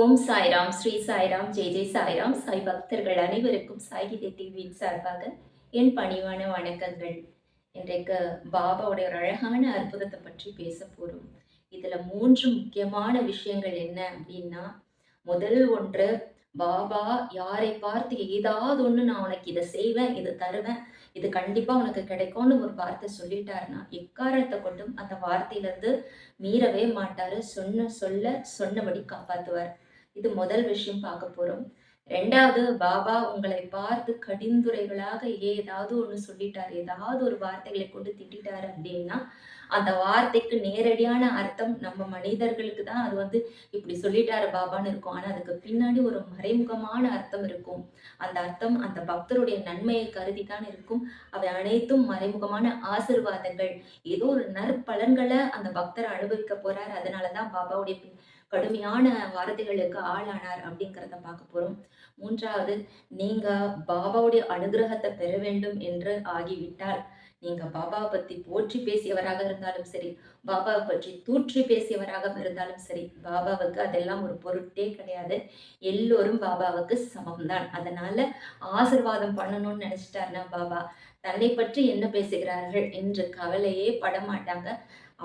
ஓம் சாய்ராம் ஸ்ரீ சாய்ராம் ஜெய் ஜெய் சாய்ராம். சாய் பக்தர்கள் அனைவருக்கும் சாய்கிதை டிவியின் சார்பாக என் பணிவான வணக்கங்கள். இன்றைக்கு பாபாவுடைய ஒரு அழகான அற்புதத்தை பற்றி பேச போகிறோம் இதில் மூன்று முக்கியமான விஷயங்கள் என்ன அப்படின்னா முதல் ஒன்று பாபா யாரை பார்த்து ஏதாவது ஒன்று நான் உனக்கு இதை செய்வேன் இதை தருவேன் இது கண்டிப்பாக உனக்கு கிடைக்கும்னு ஒரு வார்த்தை சொல்லிட்டாருன்னா எக்காரணத்தை கொண்டும் அந்த வார்த்தையிலேருந்து மீறவே மாட்டார். சொன்ன சொல்ல சொன்னபடி காப்பாற்றுவார் இது முதல் விஷயம் பார்க்க போகிறோம் ரெண்டாவது பாபா உங்களை பார்த்து கடிந்துரைகளாக ஏதாவது ஒன்று சொல்லிட்டாரு ஏதாவது ஒரு வார்த்தைகளை கொண்டு திட்டாரு அப்படின்னா அந்த வார்த்தைக்கு நேரடியான அர்த்தம் நம்ம மனிதர்களுக்கு தான். அது வந்து இப்படி சொல்லிட்டாரு பாபான்னு இருக்கும். ஆனால் அதுக்கு பின்னாடி ஒரு மறைமுகமான அர்த்தம் இருக்கும். அந்த அர்த்தம் அந்த பக்தருடைய நன்மையை கருதி தான் இருக்கும். அவை அனைத்தும் மறைமுகமான ஆசிர்வாதங்கள். ஏதோ ஒரு நற்பலன்களை அந்த பக்தர் அனுபவிக்க போறார். அதனால தான் பாபாவுடைய கடுமையான வார்த்தைகளுக்கு ஆளானார் அப்படிங்கிறத பார்க்க போறோம். மூன்றாவது நீங்க பாபாவுடைய அனுகிரகத்தை பெற வேண்டும் என்று ஆகிவிட்டால் நீங்க பாபாவை பத்தி போற்றி பேசியவராக இருந்தாலும் சரி பாபாவை பற்றி தூற்றி பேசியவராக இருந்தாலும் சரி பாபாவுக்கு அதெல்லாம் ஒரு பொருட்டே கிடையாது. எல்லோரும் பாபாவுக்கு சமம்தான். அதனால ஆசிர்வாதம் பண்ணணும்னு நினைச்சிட்டாருன்னா பாபா தன்னை பற்றி என்ன பேசுகிறார்கள் என்று கவலையே படமாட்டாங்க.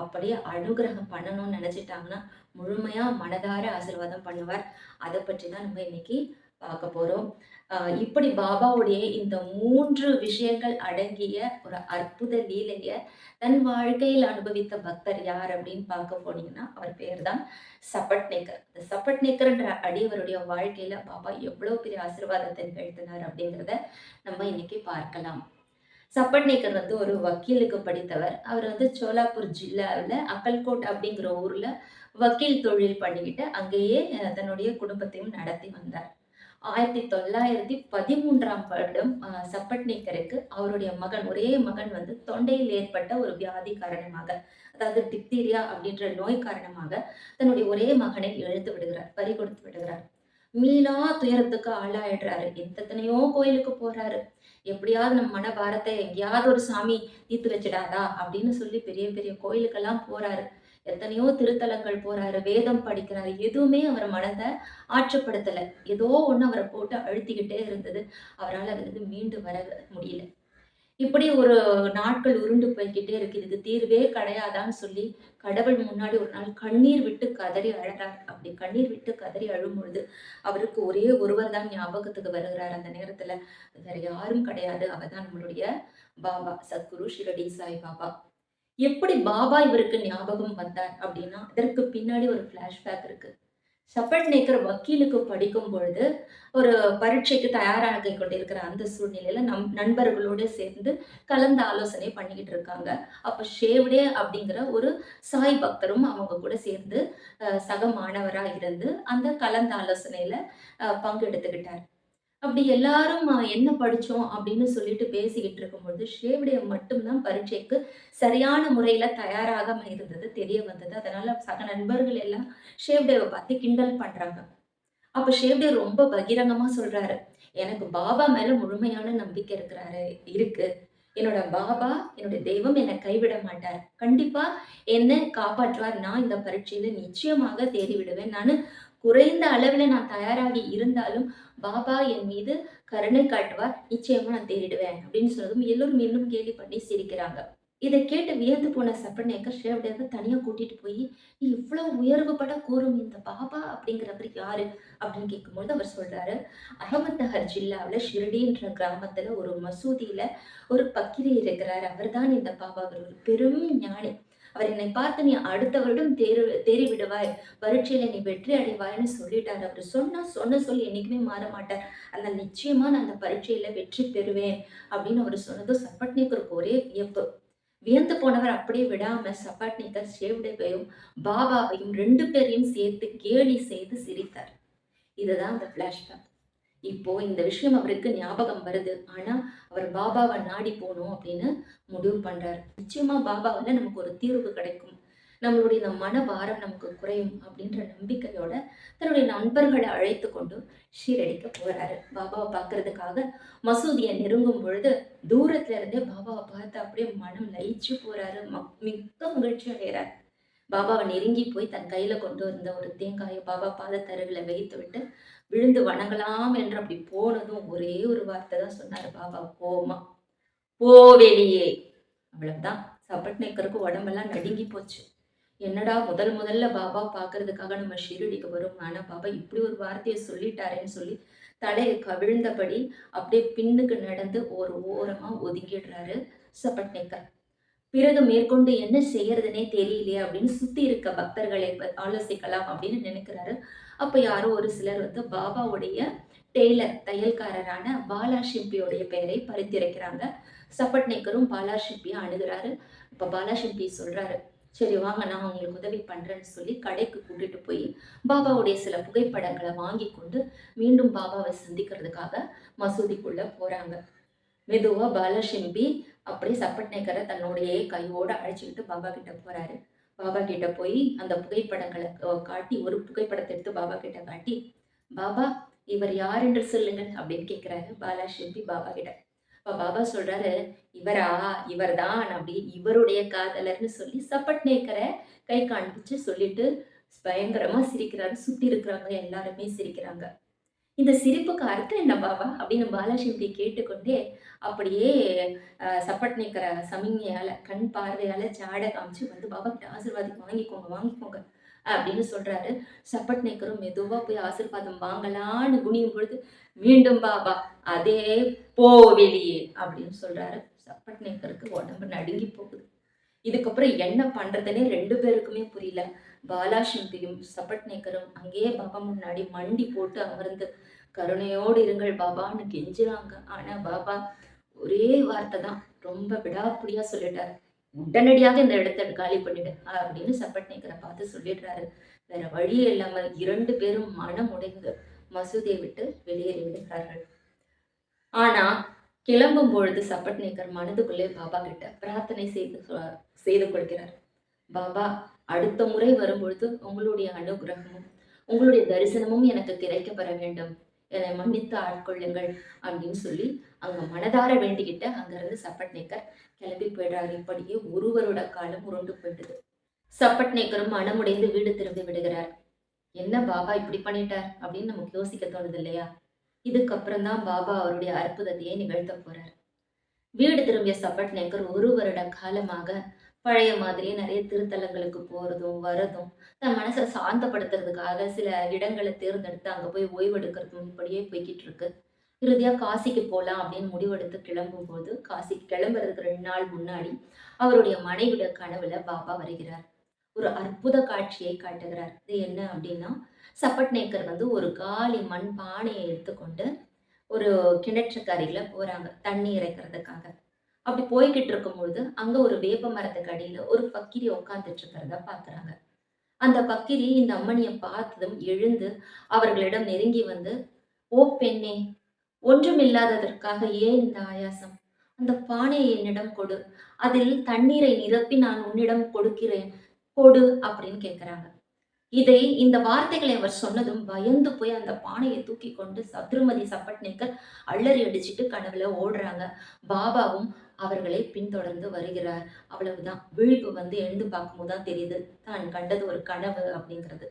அப்படியே அனுகிரகம் பண்ணணும்னு நினச்சிட்டாங்கன்னா முழுமையாக மனதார ஆசிர்வாதம் பண்ணுவார். அதை பற்றி தான் நம்ம இன்னைக்கு பார்க்க போகிறோம் இப்படி பாபாவுடைய இந்த மூன்று விஷயங்கள் அடங்கிய ஒரு அற்புத லீலையை தன் வாழ்க்கையில் அனுபவித்த பக்தர் யார் அப்படின்னு பார்க்க போனீங்கன்னா அவர் பேர் தான் சப்பட்நேக்கர் இந்த சப்பட்நேக்கர்ன்ற அடியவருடைய வாழ்க்கையில பாபா எவ்வளோ பெரிய ஆசிர்வாதத்தை நிகழ்த்தினார் அப்படிங்கிறத நம்ம இன்னைக்கு பார்க்கலாம். சப்பட்நேக்கர் வந்து ஒரு வக்கீலுக்கு படித்தவர். அவர் வந்து சோலாப்பூர் ஜில்லாவில் அக்கல்கோட் அப்படிங்கிற ஊரில் வக்கீல் தொழில் பண்ணிக்கிட்டு அங்கேயே தன்னுடைய குடும்பத்தையும் நடத்தி வந்தார். ஆயிரத்தி தொள்ளாயிரத்தி பதிமூன்றாம் வருடம் சப்பட்நேக்கருக்கு அவருடைய மகன் ஒரே மகன் வந்து தொண்டையில் ஏற்பட்ட ஒரு வியாதி காரணமாக அதாவது டிப்தீரியா அப்படின்ற நோய் காரணமாக தன்னுடைய ஒரே மகனை எழுத்து விடுகிறார் பறி கொடுத்து விடுகிறார். மீளா துயரத்துக்கு ஆளாயிடுறாரு. எத்தனையோ கோயிலுக்கு போறாரு. எப்படியாவது நம்ம மன பாரத்தை எங்கேயாவது ஒரு சாமி தீர்த்து வச்சிடாதா அப்படின்னு சொல்லி பெரிய பெரிய கோயிலுக்கெல்லாம் போறாரு. எத்தனையோ திருத்தலங்கள் போறாரு வேதம் படிக்கிறாரு எதுவுமே அவர் மனதை ஆற்றப்படுத்தலை. ஏதோ ஒன்று அவரை போட்டு அழுத்திக்கிட்டே இருந்தது. அவரால் அதுலேருந்து மீண்டு வர முடியல. இப்படி ஒரு நாட்கள் உருண்டு போய்கிட்டே இருக்கு இதுக்கு தீர்வே கிடையாதான்னு சொல்லி கடவுள் முன்னாடி ஒரு நாள் கண்ணீர் விட்டு கதறி அழறார். அப்படி கண்ணீர் விட்டு கதறி அழும் பொழுது அவருக்கு ஒரே ஒருவர் தான் ஞாபகத்துக்கு வருகிறார் அந்த நேரத்துல. வேற யாரும் கிடையாது. அவர் தான் நம்மளுடைய பாபா. சத்குரு ஷிரடி சாய் பாபா. எப்படி பாபா இவருக்கு ஞாபகம் வந்தார் அப்படின்னா இதற்கு பின்னாடி ஒரு ஃப்ளாஷ்பேக் இருக்கு. சப்பட் நேக்கர் வக்கீலுக்கு படிக்கும் பொழுது ஒரு பரீட்சைக்கு தயாராக கொண்டிருக்கிற அந்த சூழ்நிலையில நம் நண்பர்களோடு சேர்ந்து கலந்து ஆலோசனை பண்ணிக்கிட்டு இருக்காங்க. அப்ப ஷேவ்டே அப்படிங்கிற ஒரு சாய் பக்தரும் அவங்க கூட சேர்ந்து சக மாணவராக இருந்து அந்த கலந்த ஆலோசனையில பங்கெடுத்துக்கிட்டார். அப்படி எல்லாரும் என்ன படித்தோம் அப்படின்னு சொல்லிட்டு பேசிக்கிட்டு இருக்கும்பொழுது ஷேவ்டே மட்டும்தான் பரீட்சைக்கு சரியான முறையில் தயாராக இருந்தது தெரிய வந்தது. அதனால சக நண்பர்கள் எல்லாம் ஷேவ்டேவை பார்த்து கிண்டல் பண்ணுறாங்க அப்போ ஷேவ்டே ரொம்ப பகிரங்கமாக சொல்கிறாரு எனக்கு பாபா மேலே முழுமையான நம்பிக்கை இருக்கிறாரு இருக்கு. என்னோட பாபா என்னுடைய தெய்வம் என்னை கைவிட மாட்டார். கண்டிப்பா என்ன காப்பாற்றுவார். நான் இந்த பரீட்சையில நிச்சயமாக தேடி விடுவேன் நான் குறைந்த அளவில் நான் தயாராகி இருந்தாலும் பாபா என் மீது கருணை காட்டுவார். நிச்சயமா நான் தேடிடுவேன் அப்படின்னு சொன்னதும் எல்லோரும் இன்னும் கேலி பண்ணி சிரிக்கிறாங்க. இதை கேட்டு வியந்து போன சப்பனேக்கர் ஷேவ்டேவை தனியாக கூட்டிட்டு போய் நீ இவ்வளவு உயர்வுபட கூறும் இந்த பாபா? அப்படிங்கிறவர் யாரு? அப்படின்னு கேட்கும்போது அவர் சொல்றாரு அகமத் நகர் ஜில்லாவில் ஷிரடின்ற கிராமத்துல ஒரு மசூதியில ஒரு பக்கிரி இருக்கிறார். அவர் தான் இந்த பாபா அவர் ஒரு பெரும் ஞானி. அவர் என்னை பார்த்து நீ அடுத்த வருடம் தேர்வு தேறிவிடுவாய். பரீட்சையில் பரீட்சையில நீ வெற்றி அடைவாய்னு சொல்லிட்டார். அவர் சொன்னா சொன்ன சொல்லி என்னைக்குமே மாற மாட்டார். அதனால் நிச்சயமா நான் அந்த பரீட்சையில வெற்றி பெறுவேன் அப்படின்னு அவர் சொன்னதும் சப்பட்னிக்கருக்கு ஒரே வியப்பு. வியந்து போனவர் அப்படியே விடாம சப்பாட்னிக்கர் ஷேவ்டேவையும் பாபாவையும் ரெண்டு பேரையும் சேர்த்து கேலி செய்து சிரித்தார். இதுதான் அந்த பிளாஷ்பேக் இப்போ இந்த விஷயம் அவருக்கு ஞாபகம் வருது. ஆனா அவர் பாபாவை நாடி போகணும் அப்படின்னு முடிவு பண்றாரு. நிச்சயமா பாபாவில் நமக்கு ஒரு தீர்வு கிடைக்கும். நம்மளுடைய இந்த மன பாரம் நமக்கு குறையும் அப்படின்ற நம்பிக்கையோட தன்னுடைய நண்பர்களை அழைத்து கொண்டு ஷீரடிக்க போறாரு. பாபாவை பார்க்கறதுக்காக மசூதியை நெருங்கும் பொழுது தூரத்துல இருந்தே பாபாவை பார்த்து அப்படியே மனம் லயிச்சு போறாரு. மிக்க மகிழ்ச்சி அடைகிறார். பாபாவை நெருங்கி போய் தன் கையில கொண்டு வந்த ஒரு தேங்காயை பாபா பாதத்தருகில வைத்து விட்டு விழுந்து வணங்கலாம் என்று அப்படி போனதும் ஒரே ஒரு வார்த்தை தான் சொன்னார். பாபா போமா போ வெளியே. அவ்வளவுதான். சபட்நேக்கருக்கு உடம்பெல்லாம் நடுங்கி போச்சு. என்னடா முதல் முதல்ல பாபா பார்க்கறதுக்காக நம்ம ஷீரடிக்கு வரும். ஆனால் பாபா இப்படி ஒரு வார்த்தையை சொல்லிட்டாரேன்னு சொல்லி தலையை கவிழ்ந்தபடி அப்படியே பின்னுக்கு நடந்து ஒரு ஓரமா ஒதுங்கிடுறாரு சபட்நேக்கர் பிறகு மேற்கொண்டு என்ன செய்யறதுனே தெரியலையே அப்படின்னு சுத்தி இருக்க பக்தர்களை ஆலோசிக்கலாம் அப்படின்னு நினைக்கிறாரு அப்போ யாரோ ஒரு சிலர் வந்து பாபாவுடைய டெய்லர் தையல்காரரான பாலா ஷிம்பியோடைய பெயரை பரிந்துரைக்கிறாங்க சபட்நேக்கரும் பாலா ஷிம்பியை அணுகிறாரு. இப்போ பாலா ஷிம்பி சொல்கிறாரு சரி வாங்க நான் உங்களுக்கு உதவி பண்ணுறேன்னு சொல்லி கடைக்கு கூட்டிட்டு போய் பாபாவுடைய சில புகைப்படங்களை வாங்கி கொண்டு மீண்டும் பாபாவை சந்திக்கிறதுக்காக மசூதிக்குள்ளே போகிறாங்க மெதுவாக பாலஷிம்பி அப்படியே சப்பட்நேக்கரை தன்னுடைய கையோடு அழைச்சிக்கிட்டு பாபா கிட்ட போகிறாரு பாபா கிட்ட போய் அந்த புகைப்படங்களை காட்டி ஒரு புகைப்படத்தை எடுத்து பாபா கிட்ட காட்டி பாபா இவர் யார் என்று சொல்லுங்கள் அப்படின்னு கேட்குறாரு பாலா ஷிம்பி பாபா கிட்ட. இப்போ பாபா சொல்றாரு இவரா இவர்தான் அப்படி இவருடைய காதலர்னு சொல்லி சப்பட்நேக்கரை கை காண்பிச்சு சொல்லிட்டு பயங்கரமா சிரிக்கிறாரு. சுத்தி இருக்கிறவங்க எல்லாருமே சிரிக்கிறாங்க. இந்த சிரிப்புக்கு அர்த்தம் என்ன பாபா? அப்படின்னு பாலாசிவத்தை கேட்டுக்கொண்டே அப்படியே அஹ், நிற்கிற சமிங்கையால கண் பார்வையால ஜாட காமிச்சு வந்து பாபா கிட்ட ஆசீர்வாதம் வாங்கிக்கோங்க வாங்கிக்கோங்க அப்படின்னு சொல்றாரு. சப்பட்நேக்கரும் மெதுவா போய் ஆசீர்வாதம் வாங்கலான்னு குனியும் பொழுது மீண்டும் பாபா அதே போ வெளியே அப்படின்னு சொல்றாரு. சப்பட்நேக்கருக்கு உடம்பு நடுங்கி போகுது. இதுக்கப்புறம் என்ன பண்றதுன்னே ரெண்டு பேருக்குமே புரியல. பாலா சபட்நேக்கரும் சப்பட்நேக்கரும் அங்கேயே பாபா முன்னாடி மண்டி போட்டு அமர்ந்து கருணையோடு இருங்கள் பாபான்னு கெஞ்சுறாங்க. ஆனா பாபா ஒரே வார்த்தை தான் ரொம்ப விடாப்பிடியா சொல்லிட்டாரு. உடனடியாக இந்த இடத்த காலி பண்ணிடு அப்படின்னு சப்பட்நேக்கரை பார்த்து சொல்லிடுறாரு. வேற வழி இல்லாமல் இரண்டு பேரும் மனம் உடைந்து மசூதியை விட்டு வெளியேறி விடுகிறார்கள். ஆனா கிளம்பும் பொழுது சப்பட்நேக்கர் மனதுக்குள்ளே பாபா கிட்ட பிரார்த்தனை செய்து செய்து கொள்கிறார். பாபா அடுத்த முறை வரும்பொழுது உங்களுடைய அனுகிரகமும் உங்களுடைய தரிசனமும் எனக்கு கிடைக்கப்பெற வேண்டும். என்னை மன்னித்து ஆட்கொள்ளுங்கள் அப்படின்னு சொல்லி அங்க மனதார வேண்டிக்கிட்டு அங்கிருந்து சப்பட்நேக்கர் கிளம்பி போயிடுறாரு. இப்படியே ஒருவரோட காலம் உருண்டு போயிடுது. சப்பட்நேக்கரும் மனமுடைந்து வீடு திரும்பி விடுகிறார். என்ன பாபா இப்படி பண்ணிட்டார்? அப்படின்னு நமக்கு யோசிக்க தோணுது இல்லையா? இதுக்கப்புறம் தான் பாபா அவருடைய அற்புதத்தையே நிகழ்த்த போறார். வீடு திரும்பிய சப்பட்நேக்கர் ஒரு வருட காலமாக பழைய மாதிரியே நிறைய திருத்தலங்களுக்கு போகிறதும் வரதும் தன் மனசை சாந்தப்படுத்துறதுக்காக சில இடங்களை தேர்ந்தெடுத்து அங்கே போய் ஓய்வெடுக்கிறதும் இப்படியே போய்கிட்டு இருக்கு. இறுதியாக காசிக்கு போகலாம் அப்படின்னு முடிவெடுத்து கிளம்பும்போது காசி காசிக்கு கிளம்புறதுக்கு ரெண்டு நாள் முன்னாடி அவருடைய மனைவிட கனவுல பாபா வருகிறார். ஒரு அற்புத காட்சியை காட்டுகிறார். இது என்ன அப்படின்னா சப்பட்நேக்கர் வந்து ஒரு காலி மண் பானையை எடுத்துக்கொண்டு ஒரு கிணற்றுக்கு அருகில் போகிறாங்க தண்ணி இறைக்கிறதுக்காக. அப்படி போய்கிட்டு இருக்கும் பொழுது அங்க ஒரு வேப்ப மரத்துக்கு அடியில ஒரு பக்கிரி உட்காந்துட்டு இருக்கிறத பாக்குறாங்க. அந்த பக்கிரி இந்த அம்மனியை பார்த்ததும் எழுந்து அவர்களிடம் நெருங்கி வந்து ஓ பெண்ணே ஒன்றுமில்லாததற்காக ஏன் இந்த ஆயாசம்? அந்த பானையை என்னிடம் கொடு. அதில் தண்ணீரை நிரப்பி நான் உன்னிடம் கொடுக்கிறேன். கொடு அப்படின்னு கேட்குறாங்க இதை இந்த வார்த்தைகளை அவர் சொன்னதும் பயந்து போய் அந்த பானையை தூக்கி கொண்டு சத்ருமதி சப்பட்நேக்கர் அள்ளறி அடிச்சிட்டு கனவுல ஓடுறாங்க. பாபாவும் அவர்களை பின்தொடர்ந்து வருகிறார். அவ்வளவுதான். விழிப்பு வந்து எழுந்து பார்க்கும்போது தான் தெரியுது. தான் கண்டது ஒரு கனவு அப்படிங்கிறது.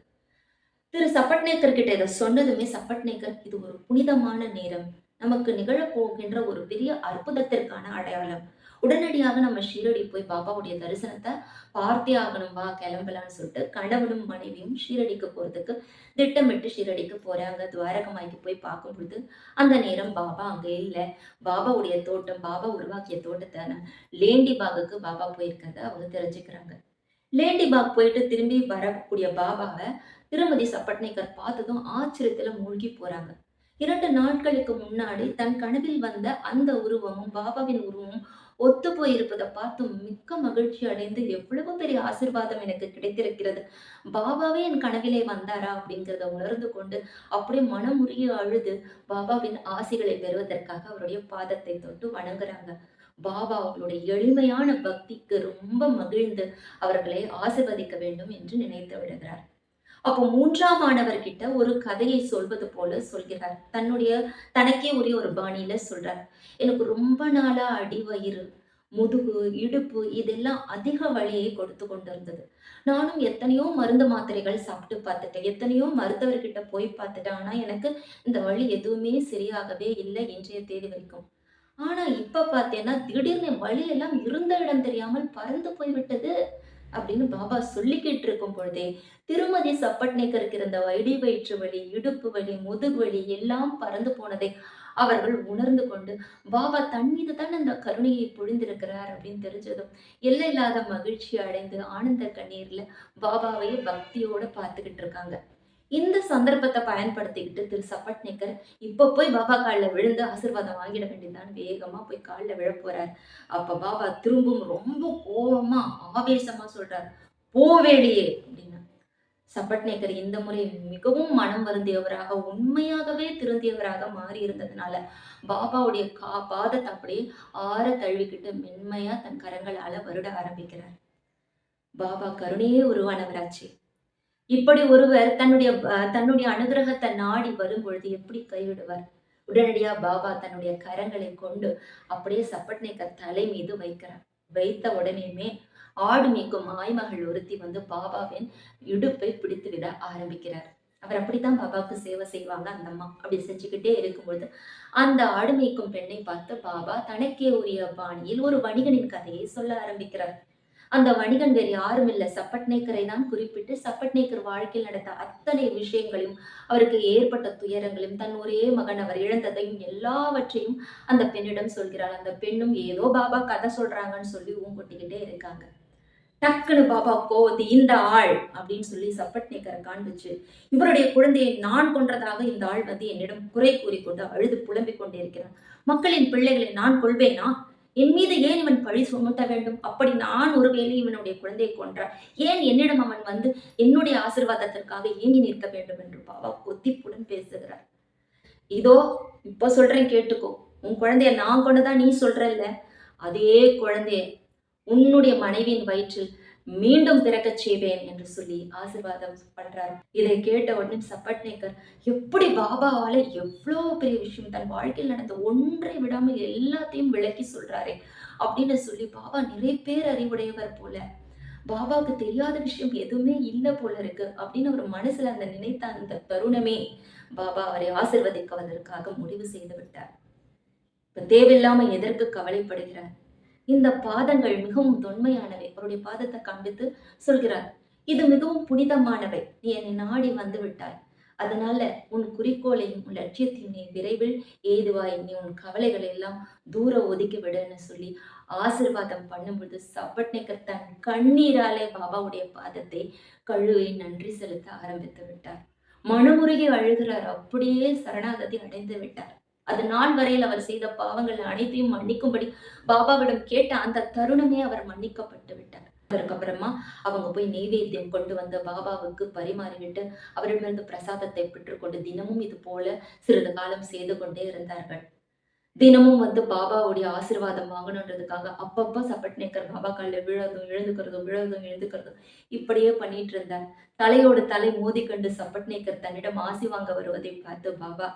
திரு சப்பட்நேக்கர் கிட்ட இதை சொன்னதுமே சப்பட்நேக்கர் இது ஒரு புனிதமான நேரம். நமக்கு நிகழப்போகின்ற ஒரு பெரிய அற்புதத்திற்கான அடையாளம். உடனடியாக நம்ம ஷீரடி போய் பாபாவுடைய தரிசனத்தை பார்த்தே ஆகணும். வா கிளம்பலாம்னு சொல்லிட்டு கணவனும் மனைவியும் ஷீரடிக்கு போறதுக்கு திட்டமிட்டு ஷீரடிக்கு போறாங்க. துவாரகமாய்க்கு போய் பார்க்கும் பொழுது அந்த நேரம் பாபா அங்கே இல்லை. பாபாவுடைய தோட்டம் பாபா உருவாக்கிய தோட்டத்தை லேண்டி பாகுக்கு பாபா போயிருக்கிறத அவங்க தெரிஞ்சுக்கிறாங்க. லேண்டி பாக் போயிட்டு திரும்பி வரக்கூடிய பாபாவை திருமதி சப்பட்னேக்கர் பார்த்ததும் ஆச்சரியத்துல மூழ்கி போறாங்க. இரண்டு நாட்களுக்கு முன்னாடி தன் கனவில் வந்த அந்த உருவமும் பாபாவின் உருவமும் ஒத்து போயிருப்பதை பார்த்து மிக்க மகிழ்ச்சி அடைந்து எவ்வளவு பெரிய ஆசீர்வாதம் எனக்கு கிடைத்திருக்கிறது. பாபாவே என் கனவிலே வந்தாரா அப்படிங்கிறத உணர்ந்து கொண்டு அப்படியே மனமுருகி அழுது பாபாவின் ஆசிகளை பெறுவதற்காக அவருடைய பாதத்தை தொட்டு வணங்குறாங்க. பாபா அவர்களுடைய எளிமையான பக்திக்கு ரொம்ப மகிழ்ந்து அவர்களை ஆசிர்வதிக்க வேண்டும் என்று நினைத்து விடுகிறார். அப்போ மூன்றாம் மாணவர்கிட்ட ஒரு கதையை சொல்வது போல சொல்கிறார் தன்னுடைய தனக்கே உரிய ஒரு பாணியில சொல்றார் எனக்கு ரொம்ப நாளா அடிவயிறு முதுகு, இடுப்பு இதெல்லாம் அதிக வழியை கொடுத்து கொண்டிருந்தது. நானும் எத்தனையோ மருந்து மாத்திரைகள் சாப்பிட்டு பார்த்துட்டேன். எத்தனையோ மருத்துவர்கிட்ட போய் பார்த்துட்டேன். ஆனால் எனக்கு இந்த வழி எதுவுமே சரியாகவே இல்லை இன்றைய தேதி வரைக்கும். ஆனால் இப்போ பார்த்தேன்னா, திடீர்னு வழியெல்லாம் இருந்த இடம் தெரியாமல் பறந்து போய்விட்டது. அப்படின்னு பாபா சொல்லிக்கிட்டு இருக்கும் பொழுதே, திருமதி சப்பட்நேக்கருக்கு இருந்த இடி வயிற்று வலி, இடுப்பு வலி, முதுகு வலி எல்லாம் பறந்து போனதை அவர்கள் உணர்ந்து கொண்டு, பாபா தன் மீது தான் அந்த கருணையை பொழிந்திருக்கிறார் அப்படின்னு தெரிஞ்சதும், எல்லையில்லாத மகிழ்ச்சி அடைந்து ஆனந்த கண்ணீர்ல பாபாவையே பக்தியோட பார்த்துக்கிட்டு இருக்காங்க. இந்த சந்தர்ப்பத்தை பயன்படுத்திக்கிட்டு திரு சப்பட்நேக்கர் இப்போ போய் பாபா காலில் விழுந்து ஆசீர்வாதம் வாங்கிட வேண்டியதான் வேகமாக போய் காலில் விழ போகிறார் அப்போ பாபா திரும்பவும் ரொம்ப கோபமாக ஆவேசமாக சொல்கிறார் போவேலியே அப்படின்னு. சப்பட்நேக்கர் இந்த முறை மிகவும் மனம் வருந்தியவராக, உண்மையாகவே திருந்தியவராக மாறி இருந்ததுனால பாபாவுடைய கா பாதத்தை அப்படியே ஆற தழுவிக்கிட்டு மென்மையா தன் கரங்களால வருட ஆரம்பிக்கிறார். பாபா கருணையே உருவானவராச்சு இப்படி ஒருவர் தன்னுடைய தன்னுடைய அனுகிரகத்தை நாடி வரும்பொழுது எப்படி கைவிடுவார்? உடனடியா பாபா தன்னுடைய கரங்களை கொண்டு அப்படியே சப்பட்நேக்கர் தலை மீது வைக்கிறார். வைத்த உடனேயுமே ஆடு மேய்க்கும் ஆய்மகள் ஒருத்தி வந்து பாபாவின் இடுப்பை பிடித்து விட ஆரம்பிக்கிறார். அவர் அப்படித்தான் பாபாவுக்கு சேவை செய்வாங்க அந்த அம்மா. அப்படி செஞ்சுக்கிட்டே இருக்கும்பொழுது, அந்த ஆடு மேய்க்கும் பெண்ணை பார்த்து பாபா தனக்கே உரிய பாணியில் ஒரு வணிகனின் கதையை சொல்ல ஆரம்பிக்கிறார். அந்த வணிகன் வேறு யாரும் இல்லை சப்பட்நேக்கரை தான் குறிப்பிட்டு, சப்பட்நேக்கர் வாழ்க்கையில் நடந்த அத்தனை விஷயங்களையும், அவருக்கு ஏற்பட்ட துயரங்களையும், தன் ஒரே மகன் அவர் இழந்ததையும் எல்லாவற்றையும் அந்த பெண்ணிடம் சொல்கிறார். அந்த பெண்ணும் ஏதோ பாபா கதை சொல்றாங்கன்னு சொல்லி ஊங்கொட்டிக்கிட்டே இருக்காங்க. டக்குனு பாபா கோவத்து இந்த ஆள் அப்படின்னு சொல்லி சப்பட்நேக்கரை காண்பிச்சு, இவருடைய குழந்தையை நான் கொன்றதாக இந்த ஆள் வந்து என்னிடம் குறை கூறிக்கொண்டு அழுது புலம்பிக் கொண்டிருக்கிறான். மக்களின் பிள்ளைகளை நான் கொள்வேனா என் மீது ஏன் இவன் பழி சுமத்த வேண்டும்? அப்படி நான் ஒருவேளை இவனுடைய குழந்தையை கொன்றான் ஏன் என்னிடம் அவன் வந்து என்னுடைய ஆசீர்வாதத்திற்காக ஏங்கி நிற்க வேண்டும் என்று பாபா கொத்திப்புடன் பேசுகிறார். இதோ இப்ப சொல்றேன் கேட்டுக்கோ. உன் குழந்தைய நான் கொண்டுதான் நீ சொல்றல்ல, அதே குழந்தைய உன்னுடைய மனைவியின் வயிற்றில் மீண்டும் திறக்க செய்வேன் என்று சொல்லி ஆசீர்வாதம் பண்றார். இதை கேட்ட உடனே சப்பட்நேக்கர் எப்படி பாபாவால எவ்வளோ பெரிய விஷயம் தன் வாழ்க்கையில் நடந்த ஒன்றை விடாமல் எல்லாத்தையும் விளக்கி சொல்றாரே அப்படின்னு சொல்லி பாபா நிறைய பேர் அறிவுடையவர் போல. பாபாவுக்கு தெரியாத விஷயம் எதுவுமே இல்லை போல இருக்கு அப்படின்னு அவர் மனசுல அந்த நினைத்த அந்த தருணமே பாபா அவரை ஆசீர்வதிக்குவதற்காக முடிவு செய்து விட்டார். இப்ப தேவையில்லாம எதற்கு கவலைப்படுகிறார்? இந்த பாதங்கள் மிகவும் தொன்மையானவை. அவருடைய பாதத்தை காண்பித்து சொல்கிறார். இது மிகவும் புனிதமானவை. நீ என்னை நாடி வந்து விட்டாய். அதனால உன் குறிக்கோளையும், உன் லட்சியத்தையும் நீ விரைவில் ஏதுவாய் நீ உன் கவலைகளை எல்லாம் தூர ஒதுக்கி விடுன்னு சொல்லி ஆசீர்வாதம் பண்ணும்பொழுது, சபட்நேக்கர் தன் கண்ணீராலே பாபாவுடைய பாதத்தை கழுவை நன்றி செலுத்த ஆரம்பித்து விட்டார். மனமுருகி அழுகிறார். அப்படியே சரணாகதி அடைந்து விட்டார். அது நாள் வரையில் அவர் செய்த பாவங்கள் அனைத்தையும் மன்னிக்கும்படி பாபாவிடம் கேட்ட அந்த தருணமே அவர் மன்னிக்கப்பட்டு விட்டார். அதற்கப்புறமா அவங்க போய் நெய்வேத்தியம் கொண்டு வந்து பாபாவுக்கு பரிமாறிவிட்டு, அவரிடமிருந்து பிரசாதத்தை பெற்றுக்கொண்டு தினமும் இது போல சிறிது காலம் செய்து கொண்டே இருந்தார்கள். தினமும் வந்து பாபாவுடைய ஆசிர்வாதம் வாங்கணுன்றதுக்காக அப்பப்ப சப்பட்நேக்கர் பாபா கால்ல விழதும் எழுதுக்கிறதும் விழறதும், எழுதுக்கிறதும் இப்படியே பண்ணிட்டு இருந்தார். தலையோடு தலை மோதிக்கண்டு சப்பட் நேக்கர் தன்னிடம் ஆசி வாங்க வருவதை பார்த்து பாபா,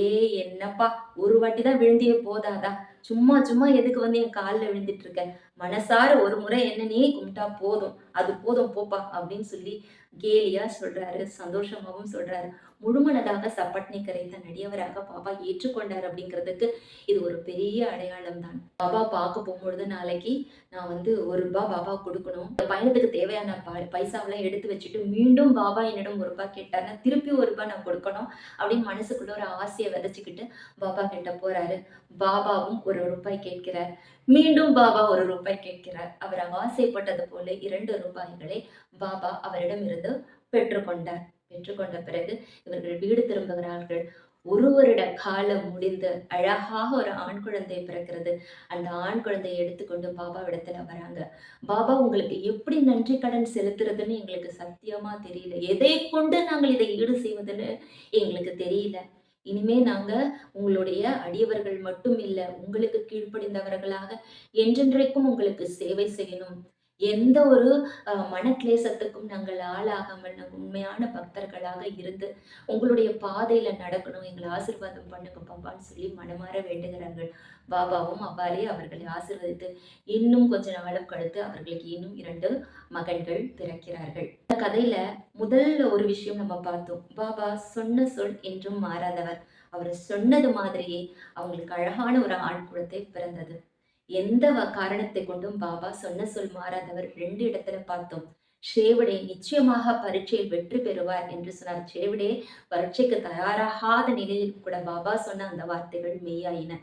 "ஏய் என்னப்பா ஒரு வாட்டி தான் விழுந்தியே போதாதா? சும்மா சும்மா எதுக்கு வந்து என் கால்ல விழுந்துட்டு இருக்க? மனசார ஒரு முறை என்ன நீ கும்பிட்டா போதும். அது போதும் போப்பா" அப்படின்னு சொல்லி கேலியா சொல்றாரு. சந்தோஷமாகவும் சொல்றாரு. முழுமனதாக சப்பட்னி கரைத்த நடிகவராக பாபா ஏற்றுக்கொண்டார் அப்படிங்கிறதுக்கு இது ஒரு பெரிய அடையாளம் தான். பாபா பார்க்க போகும்பொழுது நாளைக்கு நான் வந்து ஒரு ரூபாய் பாபா கொடுக்கணும். இந்த பயணத்துக்கு தேவையான ப பைசாவெல்லாம் எடுத்து வச்சுட்டு, மீண்டும் பாபா என்னிடம் ஒரு ரூபாய் கேட்டார்னா திருப்பி ஒரு ரூபாய் நான் கொடுக்கணும் அப்படின்னு மனசுக்குள்ள ஒரு ஆசையை விதைச்சிக்கிட்டு பாபா கிட்ட போறாரு. பாபாவும் ஒரு ரூபாய் கேட்கிறார். மீண்டும் பாபா ஒரு ரூபாய் கேட்கிறார். அவர் ஆசைப்பட்டது போல இரண்டு ரூபாய்களை பாபா அவரிடம் இருந்து பெற்றுக்கொண்டார். பெற்றுக்கொண்ட பிறகு இவர்கள் வீடு திரும்புகிறார்கள். ஒரு வருட காலம் முடிந்து அழகாக ஒரு ஆண் குழந்தை பிறக்கிறது. அந்த ஆண் குழந்தையை எடுத்துக்கொண்டு பாபா இடத்துல வராங்க. பாபா உங்களுக்கு எப்படி நன்றி கடன் செலுத்துறதுன்னு எங்களுக்கு சத்தியமா தெரியல. எதை கொண்டு நாங்கள் இதை ஈடு செய்வதுன்னு எங்களுக்கு தெரியல. இனிமே நாங்க உங்களுடைய அடியவர்கள் மட்டும் இல்ல, உங்களுக்கு கீழ்ப்படிந்தவர்களாக என்றென்றைக்கும் உங்களுக்கு சேவை செய்யணும். எந்த ஒரு மனக்லேசத்துக்கும் நாங்கள் ஆளாகாமல் நாங்கள் உண்மையான பக்தர்களாக இருந்து, உங்களுடைய பாதையில நடக்கணும். எங்களை ஆசீர்வாதம் பண்ணுங்க பாப்பான்னு சொல்லி மனமாற வேண்டுகிறார்கள். பாபாவும் அவ்வாறே அவர்களை ஆசிர்வதித்து இன்னும் கொஞ்ச நாளும் கழித்து அவர்களுக்கு இன்னும் இரண்டு மகன்கள் பிறக்கிறார்கள். இந்த கதையில முதல்ல ஒரு விஷயம் நம்ம பார்த்தோம். பாபா சொன்ன சொல் என்றும் மாறாதவர். அவர் சொன்னது மாதிரியே அவங்களுக்கு அழகான ஒரு ஆண் குழந்தை பிறந்தது. எந்த காரணத்தை கொண்டும் பாபா சொன்ன சொல் மாறாதவர் ரெண்டு இடத்துல பார்த்தோம். ஷேவடே நிச்சயமாக பரீட்சையில் வெற்றி பெறுவார் என்று சொன்னார். ஷேவடே பரீட்சைக்கு தயாராகாத நிலையில் கூட பாபா சொன்ன அந்த வார்த்தைகள் மெய்யாயின.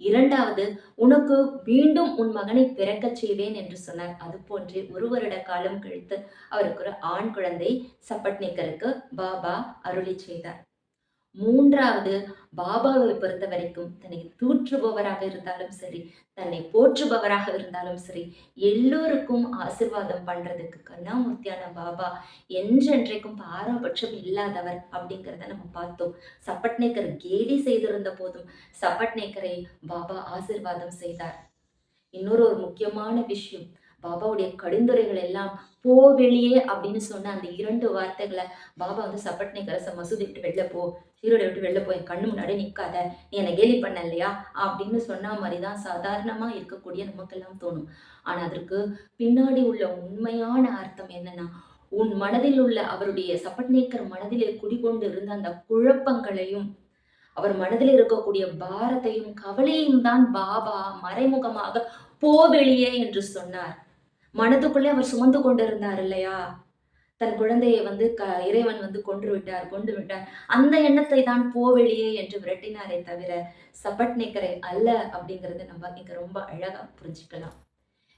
இரண்டாவது உனக்கு மீண்டும் உன் மகனை பிறக்கச் செய்வேன் என்று சொன்னார். அது போன்றே ஒரு வருட காலம் கழித்து அவருக்கு ஒரு ஆண் குழந்தை சப்பட்நேக்கருக்கு பாபா அருளிச் செய்தார். மூன்றாவது பாபாவை பொறுத்த வரைக்கும் தன்னை தூற்றுபவராக இருந்தாலும் சரி, தன்னை போற்றுபவராக இருந்தாலும் சரி, எல்லோருக்கும் ஆசீர்வாதம் பண்றதுக்கு கண்ணாமூர்த்தியான பாபா என்றென்றைக்கும் பாரபட்சம் இல்லாதவர் அப்படிங்கிறத நம்ம பார்த்தோம். சப்பட்நேக்கர் கேலி செய்திருந்த போதும், சப்பட்நேக்கரை பாபா ஆசீர்வாதம் செய்தார். இன்னொரு ஒரு முக்கியமான விஷயம், பாபாவுடைய கடிந்துரைகள் எல்லாம் "போ வெளியே" அப்படின்னு சொன்ன அந்த இரண்டு வார்த்தைகளை பாபா வந்து சப்பட்நேக்கர மசூதி விட்டு வெளில போ, ஷீரடிய விட்டு வெளில போய் கண்ணு முன்னாடி நிற்காத நீ என்னை கேலி பண்ண இல்லையா?" அப்படின்னு சொன்ன மாதிரி தான் சாதாரணமாக இருக்கக்கூடிய நமக்கெல்லாம் தோணும். ஆனால் அதற்கு பின்னாடி உள்ள உண்மையான அர்த்தம் என்னன்னா, உன் மனதில் உள்ள அவருடைய சபட்நேக்கர் மனதிலே குடிகொண்டு இருந்த அந்த குழப்பங்களையும், அவர் மனதில் இருக்கக்கூடிய பாரத்தையும், கவலையும் தான் பாபா மறைமுகமாக "போ வெளியே" என்று சொன்னார். மனதுக்குள்ளே அவர் சுமந்து கொண்டிருந்தார் இல்லையா? தன் குழந்தையை வந்து க இறைவன் வந்து கொன்று விட்டார் கொண்டு விட்டார். அந்த எண்ணத்தை தான் போவெளியே என்று விரட்டினாரே தவிர, சபட்நேக்கரை அல்ல அப்படிங்கிறது நம்ம இங்க ரொம்ப அழகா புரிஞ்சுக்கலாம்.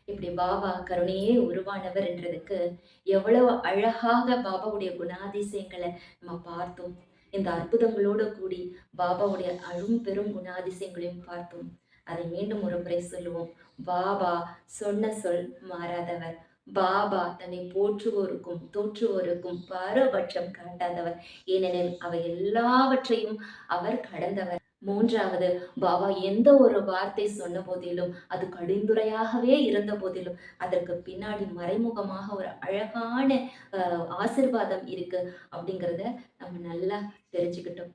இப்படி பாபா கருணையே உருவானவர் என்றதுக்கு எவ்வளவு அழகாக பாபாவுடைய குணாதிசயங்களை நம்ம பார்த்தோம். இந்த அற்புதங்களோடு கூடி பாபாவுடைய அழும் பெரும் குணாதிசயங்களையும் பார்த்தோம். அதை மீண்டும் ஒரு முறை சொல்லுவோம். பாபா சொன்ன சொல் மாறாதவர். பாபா தன்னை போற்றுவோருக்கும், தோற்றுவோருக்கும் பாரபட்சம் காட்டாதவர். ஏனெனில் அவை எல்லாவற்றையும் அவர் கடந்தவர். மூன்றாவது பாபா எந்த ஒரு வார்த்தை சொன்ன போதிலும், அது கடுந்துரையாகவே இருந்த போதிலும், அதற்கு பின்னாடி மறைமுகமாக ஒரு அழகான ஆசிர்வாதம் ஆசீர்வாதம் இருக்கு அப்படிங்கிறத நம்ம நல்லா தெரிஞ்சுக்கிட்டோம்.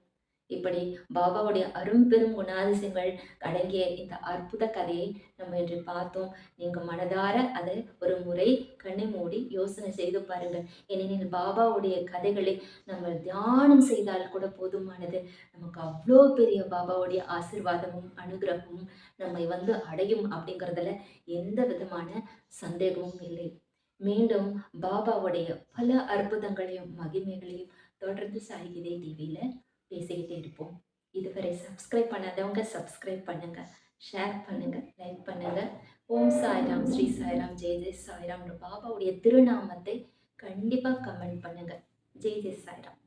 இப்படி பாபாவுடைய அரும்பெரும் குணாதிசயங்கள் அடங்கிய இந்த அற்புத கதையை நம்ம இன்று பார்த்தோம். நீங்கள் மனதார அதை ஒரு முறை கண்ணை மூடி யோசனை செய்து பாருங்கள். ஏனெனில் பாபாவுடைய கதைகளை நம்ம தியானம் செய்தால் கூட போதுமானது. நமக்கு அவ்வளோ பெரிய பாபாவுடைய ஆசிர்வாதமும் அனுகிரகமும் நம்மை வந்து அடையும் அப்படிங்கிறதுல எந்த விதமான சந்தேகமும் இல்லை. மீண்டும் பாபாவுடைய பல அற்புதங்களையும், மகிமைகளையும் தொடர்ந்து சாகிதே டிவியில் பேசிக்கிட்டே இருப்போம். இதுவரை சப்ஸ்கிரைப் பண்ணாதவங்க சப்ஸ்கிரைப் பண்ணுங்க, ஷேர் பண்ணுங்க, லைக் பண்ணுங்க. ஓம் சாய்ராம், ஸ்ரீ சாய்ராம், ஜெய் ஜெய் சாய்ராம்ன்ற பாபாவுடைய திருநாமத்தை கண்டிப்பாக கமெண்ட் பண்ணுங்க. ஜெய் ஜெய் சாய்ராம்.